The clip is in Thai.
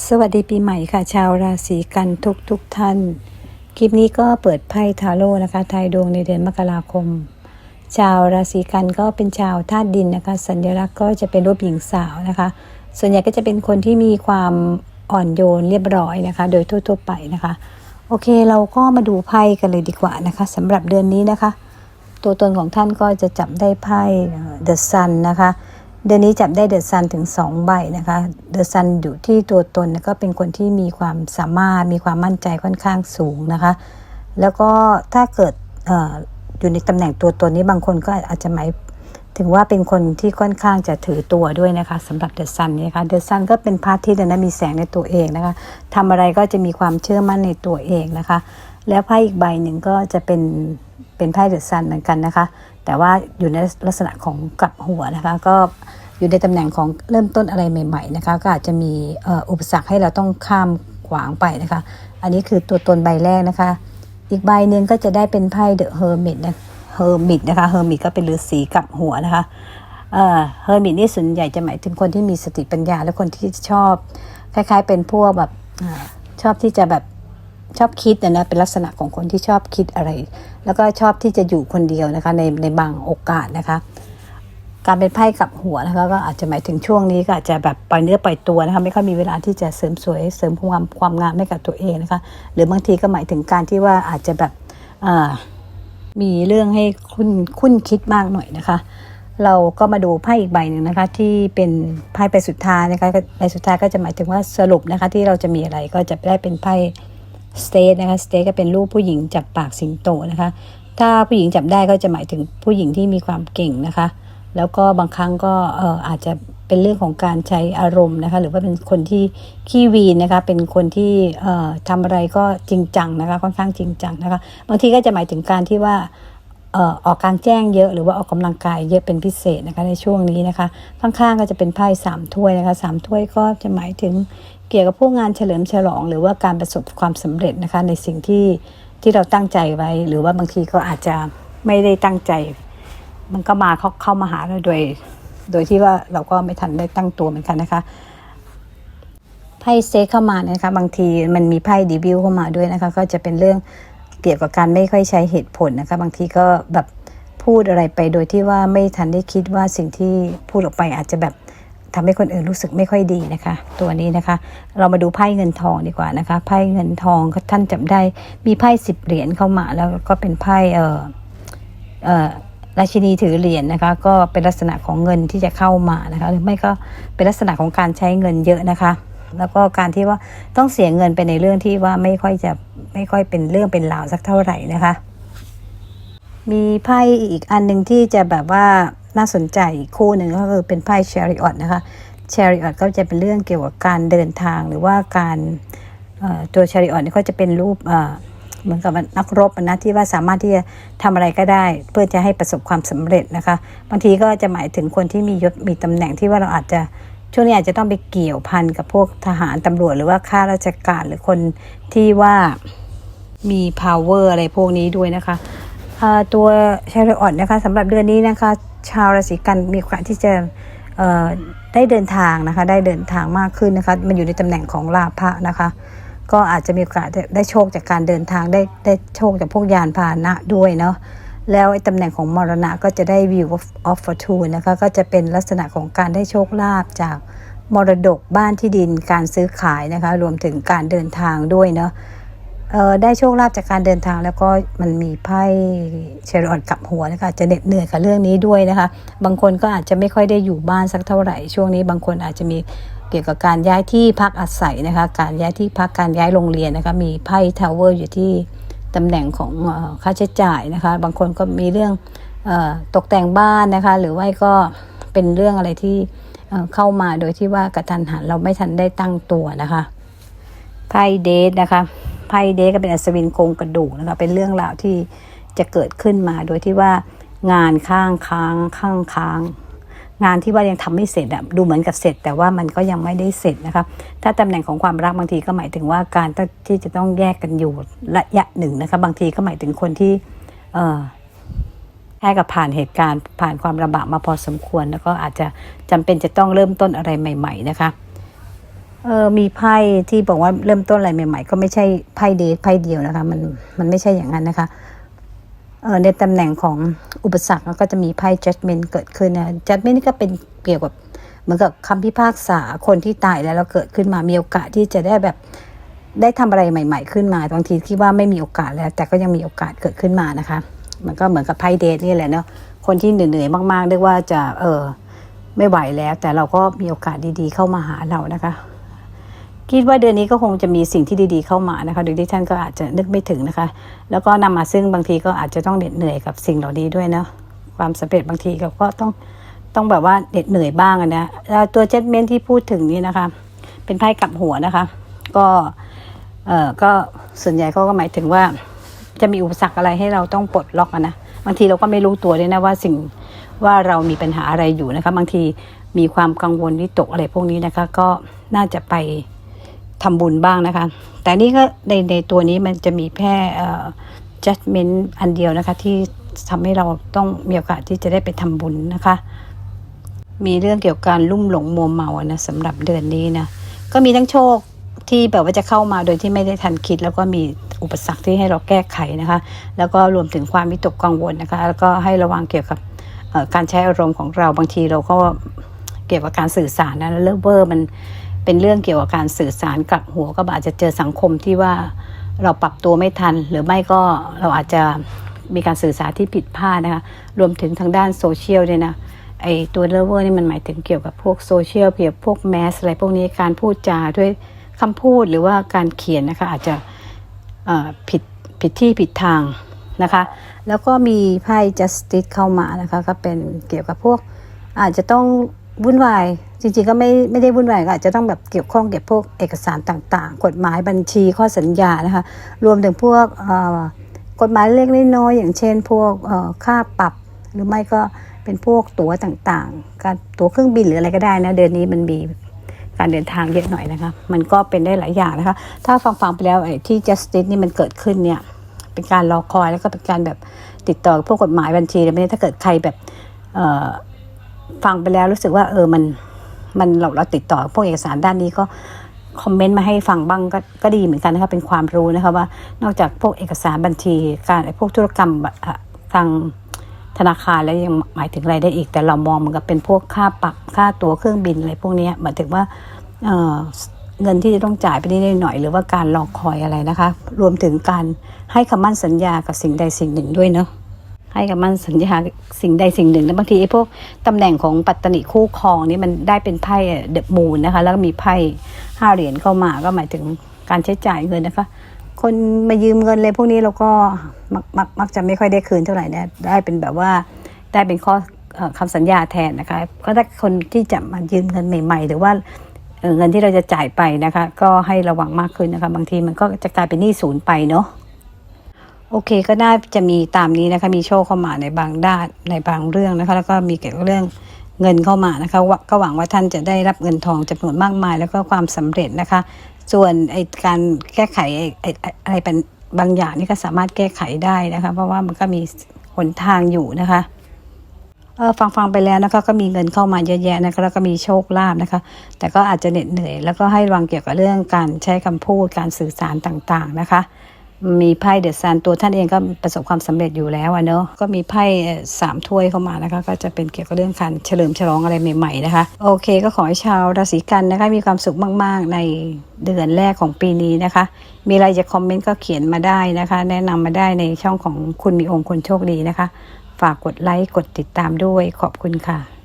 สวัสดีปีใหม่ค่ะ ชาวราศีกันทุกทุกท่าน คลิปนี้ก็เปิดไพ่ทาโร่นะคะทายดวงในเดือนมกราคม ชาวราศีกันก็เป็นชาวธาตุดินนะคะ สัญลักษณ์ก็จะเป็นรูปหญิงสาวนะคะ ส่วนใหญ่ก็จะเป็นคนที่มีความอ่อนโยนเรียบร้อยนะคะ โดยทั่วๆไปนะคะ โอเคเราก็มาดูไพ่กันเลยดีกว่านะคะสำหรับเดือนนี้นะคะ ตัวตนของท่านก็จะจับได้ไพ่เดอะซันนะคะ เดือนนี้จับได้เดอะซันถึง 2 ใบนะคะเดอะซันอยู่ที่ตัวตนก็เป็นคนที่มีความสามารถมีความมั่นใจค่อนข้างสูงนะคะ แล้วก็ถ้าเกิดอออยู่ในตำแหน่งตัวตนนี้บางคนก็อาจจะหมายถึงว่าเป็นคนที่ค่อนข้างจะถือตัวด้วยนะคะสำหรับเดอะซันนี่ค่ะเดอะซันก็เป็นพาระอาทิตย์นะมีแสงในตัวเองนะคะทำอะไรก็จะมีความเชื่อมั่นในตัวเองนะคะ แล้วไพ่อีกใบหนึ่งก็จะเป็น เป็นไพ่เดอะซันเหมือนกันนะคะ แต่ว่าอยู่ในลักษณะของกลับหัวนะคะ ก็อยู่ในตำแหน่งของเริ่มต้นอะไรใหม่ๆนะคะ ก็อาจจะมีอุปสรรคให้เราต้องข้ามขวางไปนะคะ อันนี้คือตัวตนใบแรกนะคะ อีกใบหนึ่งก็จะได้เป็นไพ่เดอะเฮอร์มิตนะเฮอร์มิตนะคะเฮอร์มิตก็เป็นฤาษีกลับหัวนะคะเอ่อเฮอร์มิตนี่ส่วนใหญ่จะหมายถึงคนที่มีสติปัญญา และคนที่ชอบ คล้าย ๆ เป็นพวกแบบชอบที่จะแบบ ชอบคิดนะนะเป็นลักษณะของคนที่ชอบคิดอะไร แล้วก็ชอบที่จะอยู่คนเดียวนะคะในในบางโอกาสนะคะ การเป็นไพ่กับหัวนะคะก็อาจจะหมายถึงช่วงนี้ก็อาจจะแบบปล่อยเนื้อปล่อยตัวนะคะไม่ค่อยมีเวลาที่จะเสริมสวยเสริมความความงามให้กับตัวเองนะคะ หรือบางทีก็หมายถึงการที่ว่าอาจจะแบบมีเรื่องให้คุณคุณคิดมากหน่อยนะคะ เราก็มาดูไพ่อีกใบหนึ่งนะคะ ที่เป็นไพ่ใบสุดท้ายนะคะใบสุดท้ายก็จะหมายถึงว่าสรุปนะคะ ที่เราจะมีอะไรก็จะได้เป็นไพ่ สเตทนะคะสเตทก็เป็นรูปผู้หญิงจับปากสิงโตนะคะ ถ้าผู้หญิงจับได้ก็จะหมายถึงผู้หญิงที่มีความเก่งนะคะ แล้วก็บางครั้งก็เอออาจจะเป็นเรื่องของการใช้อารมณ์นะคะ หรือว่าเป็นคนที่ขี้วีนนะคะ เป็นคนที่เอ่อทำอะไรก็จริงจังนะคะ ค่อนข้างจริงจังนะคะ บางทีก็จะหมายถึงการที่ว่าออออกกลางแจ้งเยอะหรือว่าออกกำลังกายเยอะเป็นพิเศษนะคะในช่วงนี้นะคะ ข้างๆก็จะเป็นไพ่สามถ้วยนะคะสามถ้วยก็จะหมายถึง เกี่ยวกับพวกงานเฉลิมฉลอง หรือว่าการประสบความสำเร็จนะคะในสิ่งที่ที่เราตั้งใจไว้ หรือว่าบางทีก็อาจจะไม่ได้ตั้งใจ มันก็มาเข้าเข้ามาหาเราโดย โดยที่ว่าเราก็ไม่ทันได้ตั้งตัวเหมือนกันนะคะไพ่เซเข้ามานะคะ บางทีมันมีไพ่ดีวิวเข้ามาด้วยนะคะ ก็จะเป็นเรื่องเกี่ยวกับการไม่ค่อยใช้เหตุผลนะคะ บางทีก็แบบพูดอะไรไปโดยที่ว่าไม่ทันได้คิดว่าสิ่งที่พูดออกไปอาจจะแบบ ทำให้คนอื่นรู้สึกไม่ค่อยดีนะคะ ตัวนี้นะคะ เรามาดูไพ่เงินทองดีกว่านะคะไพ่เงินทองท่านจำได้มีไพ่สิบเหรียญเข้ามาแล้วก็เป็นไพ่เออเออราชินีถือเหรียญนะคะ ก็เป็นลักษณะของเงินที่จะเข้ามานะคะ หรือไม่ก็เป็นลักษณะของการใช้เงินเยอะนะคะ แล้วก็การที่ว่าต้องเสียเงินไปในเรื่องที่ว่าไม่ค่อยจะไม่ค่อยเป็นเรื่องเป็นราวสักเท่าไหร่นะคะ มีไพ่อีกอันหนึ่งที่จะแบบว่า น่าสนใจคู่หนึ่งก็คือเป็นไพ่ช a ริออตนะคะช a ริออตก็จะเป็นเรื่องเกี่ยวกับการเดินทางหรือว่าการตัวช a ริออตนี่ก็จะเป็นรูปเหมือนกับนักรบนะที่ว่าสามารถที่จะทำอะไรก็ได้ เพื่อจะให้ประสบความสำเร็จนะคะ บางทีก็จะหมายถึงคนที่มียศมีตำแหน่งที่ว่าเราอาจจะช่วงนี้อาจจะต้องไปเกี่ยวพันกับพวกทหารตำรวจหรือว่าข้าราชการหรือคนที่ว่ามี power อะไรพวกนี้ด้วยนะคะ ตัวชาริออตนะคะสำหรับเดือนนี้นะคะ ชาวราศีกันมีโอกาสที่จะได้เดินทางนะคะ ได้เดินทางมากขึ้นนะคะ มันอยู่ในตำแหน่งของลาภะนะคะ ก็อาจจะมีโอกาสได้โชคจากการเดินทางได้ได้โชคจากพวกยานพาหนะด้วยเนาะแล้วไอ้ตำแหน่งของมรณะก็จะได้ view of, fortune นะคะก็จะเป็นลักษณะของการได้โชคลาภจากมรดกบ้านที่ดินการซื้อขายนะคะ รวมถึงการเดินทางด้วยเนาะ ได้โชคลาภจากการเดินทาง แล้วก็มันมีไพ่เชรอดกับหัวนะคะจะเหน็ดเหนื่อยกับเรื่องนี้ด้วยนะคะ บางคนก็อาจจะไม่ค่อยได้อยู่บ้านสักเท่าไหร่ ช่วงนี้บางคนอาจจะมีเกี่ยวกับการย้ายที่พักอาศัยนะคะ การย้ายที่พักการย้ายโรงเรียนนะคะ มีไพ่ทาวเวอร์อยู่ที่ตำแหน่งของค่าใช้จ่ายนะคะ บางคนก็มีเรื่องตกแต่งบ้านนะคะ หรือว่าก็เป็นเรื่องอะไรที่เอ่อเข้ามาโดยที่ว่ากระทันหันเราไม่ทันได้ตั้งตัวนะคะไพ่เดทนะคะ ไพ่เดก็เป็นอัศวินโครงกระดูกนะคะเป็นเรื่องราวที่จะเกิดขึ้นมาโดยที่ว่างานข้างค้างข้างค้างงานที่ว่ายังทำไม่เสร็จอะดูเหมือนกับเสร็จ แต่ว่ามันก็ยังไม่ได้เสร็จนะคะถ้าตำแหน่งของความรักบางทีก็หมายถึงว่าการที่จะต้องแยกกันอยู่ระยะหนึ่งนะคะบางทีก็หมายถึงคนที่เอ่อแค่กับผ่านเหตุการณ์ผ่านความลำบากมาพอสมควร แล้วก็อาจจะจำเป็นจะต้องเริ่มต้นอะไรใหม่ ๆ นะคะ เออมีไพ่ที่บอกว่าเริ่มต้นอะไรใหม่ ๆ ก็ไม่ใช่ไพ่เดทไพ่เดียวนะคะ มันมันไม่ใช่อย่างนั้นนะคะเออในตำแหน่งของอุปสรรคก็จะมีไพ่ judgment เกิดขึ้นนะ judgment นี่ก็เป็นเกี่ยวกับเหมือนกับคำพิพากษาคนที่ตายแล้วเราเกิดขึ้นมามีโอกาสที่จะได้แบบได้ทำอะไรใหม่ ๆ ขึ้นมาบางทีคิดว่าไม่มีโอกาสแล้ว แต่ก็ยังมีโอกาสเกิดขึ้นมานะคะ มันก็เหมือนกับไพ่เดทนี่แหละเนาะคนที่เหนื่อยๆมากๆเรียกว่าจะเออไม่ไหวแล้ว แต่เราก็มีโอกาสดีๆเข้ามาหาเรานะคะ คิดว่าเดือนนี้ก็คงจะมีสิ่งที่ดีๆเข้ามานะคะโดยที่ท่านก็อาจจะนึกไม่ถึงนะคะ แล้วก็นำมาซึ่งบางทีก็อาจจะต้องเหน็ดเหนื่อยกับสิ่งเหล่านี้ด้วยเนาะความสำเร็จบางทีก็ต้องต้องแบบว่าเหน็ดเหนื่อยบ้างนะแล้วตัวเจ็ตเมนที่พูดถึงนี่นะคะ เป็นไพ่กลับหัวนะคะ ก็เออก็ส่วนใหญ่เขาก็หมายถึงว่า จะมีอุปสรรคอะไรให้เราต้องปลดล็อกนะบางทีเราก็ไม่รู้ตัวด้วยนะว่าสิ่งว่าเรามีปัญหาอะไรอยู่นะคะ บางทีมีความกังวลวิตกอะไรพวกนี้นะคะ ก็น่าจะไป ทำบุญบ้างนะคะ แต่นี่ก็ในในตัวนี้มันจะมีแค่เอ่อ judgment อันเดียวนะคะที่ทำให้เราต้องมีโอกาสที่จะได้ไปทำบุญนะคะ มีเรื่องเกี่ยวกับการลุ่มหลงมัวเมานะสำหรับเดือนนี้นะก็มีทั้งโชคที่แบบว่าจะเข้ามาโดยที่ไม่ได้ทันคิด แล้วก็มีอุปสรรคที่ให้เราแก้ไขนะคะ แล้วก็รวมถึงความวิตกกังวลนะคะ แล้วก็ให้ระวังเกี่ยวกับการใช้อารมณ์ของเราบางทีเราก็เกี่ยวกับการสื่อสารนะแล้วเลิกเวอร์มัน เป็นเรื่องเกี่ยวกับการสื่อสารกลับหัวก็อาจจะเจอสังคมที่ว่าเราปรับตัวไม่ทัน หรือไม่ก็เราอาจจะมีการสื่อสารที่ผิดพลาดนะคะรวมถึงทางด้านโซเชียลเนี่ยนะไอตัวเลเวอร์นี่มันหมายถึงเกี่ยวกับพวกโซเชียลเกี่ยวกับพวกแมสอะไรพวกนี้การพูดจาด้วยคำพูดหรือว่าการเขียนนะคะอาจจะผิดผิดที่ผิดทางนะคะ แล้วก็มีไพ่ justice เข้ามานะคะ ก็เป็นเกี่ยวกับพวกอาจจะต้อง วุ่นวาย จริงๆก็ไม่ไม่ได้วุ่นวายก็อาจจะต้องแบบเกี่ยวข้องเกี่ยวกับพวกเอกสารต่างๆ กฎหมายบัญชีข้อสัญญานะคะ รวมถึงพวกกฎหมายเล็กๆน้อยๆอย่างเช่น พวกค่าปรับ หรือไม่ก็เป็นพวกตั๋วต่างๆ การตั๋วเครื่องบินหรืออะไรก็ได้นะเดือนนี้มันมีการเดินทางเยอะหน่อยนะคะ มันก็เป็นได้หลายอย่างนะคะ ถ้าฟังๆไปแล้วไอ้ที่ justice นี่มันเกิดขึ้นเนี่ยเป็นการรอคอยแล้วก็เป็นการแบบติดต่อกับพวกกฎหมายบัญชีอะไรไม่ได้ถ้าเกิดใครแบบ ฟังไปแล้วรู้สึกว่าเออมันมันเราเราติดต่อพวกเอกสารด้านนี้ก็คอมเมนต์มาให้ฟังบ้างก็ก็ดีเหมือนกันนะคะเป็นความรู้นะคะว่านอกจากพวกเอกสารบัญชีการพวกธุรกรรมทางธนาคารแล้วยังหมายถึงอะไรได้อีก แต่เรามองเหมือนกับเป็นพวกค่าปรับค่าตั๋วเครื่องบินอะไรพวกนี้หมายถึงว่าเเงินที่จะต้องจ่ายไปนิดหน่อย หรือว่าการรอคอยอะไรนะคะ รวมถึงการให้คำมั่นสัญญากับสิ่งใดสิ่งหนึ่งด้วยเนาะ ให้กับมันสัญญาสิ่งใดสิ่งหนึ่งแล้วบางทีไอ้พวกตำแหน่งของปัตตนิคู่ครองนี่มันได้เป็นไพ่เดอะมูนนะคะ แล้วก็มีไพ่ห้าเหรียญเข้ามาก็หมายถึงการใช้จ่ายเงินนะคะ คนมายืมเงินเลยพวกนี้เราก็มักมักมักจะไม่ค่อยได้คืนเท่าไหร่นะได้เป็นแบบว่าได้เป็นข้อเอ่อคำสัญญาแทนนะคะก็ถ้าคนที่จะมายืมเงินใหม่ ๆ หรือว่าเอ่อเงินที่เราจะจ่ายไปนะคะ ก็ให้ระวังมากขึ้นนะคะ บางทีมันก็จะกลายเป็นหนี้ศูนย์ไปเนาะ โอเคก็น่าจะมีตามนี้นะคะ มีโชคเข้ามาในบางด้านในบางเรื่องนะคะ แล้วก็มีเกี่ยวกับเรื่องเงินเข้ามานะคะก็หวังว่าท่านจะได้รับเงินทองจำนวนมากมาย แล้วก็ความสำเร็จนะคะ ส่วนไอการแก้ไขไอ้อะไรเป็นบางอย่างนี่ก็สามารถแก้ไขได้นะคะ เพราะว่ามันก็มีหนทางอยู่นะคะเออฟังฟังไปแล้วนะคะก็มีเงินเข้ามาเยอะแยะนะคะแล้วก็มีโชคลาภนะคะ แต่ก็อาจจะเหน็ดเหนื่อย แล้วก็ให้ระวังเกี่ยวกับเรื่องการใช้คำพูดการสื่อสารต่างๆนะคะ มีไพ่เดอะซันตัวท่านเองก็ประสบความสำเร็จอยู่แล้วอะเนอะก็มีไพ่สามถ้วยเข้ามานะคะ ก็จะเป็นเกี่ยวกับเรื่องการเฉลิมฉลองอะไรใหม่ๆนะคะ โอเค ก็ขอให้ชาวราศีกันนะคะมีความสุขมาก ๆ ในเดือนแรกของปีนี้นะคะ มีอะไรจะคอมเมนต์ก็เขียนมาได้นะคะ แนะนำมาได้ในช่องของคุณมีองค์คนโชคดีนะคะ ฝากกดไลค์กดติดตามด้วยขอบคุณค่ะ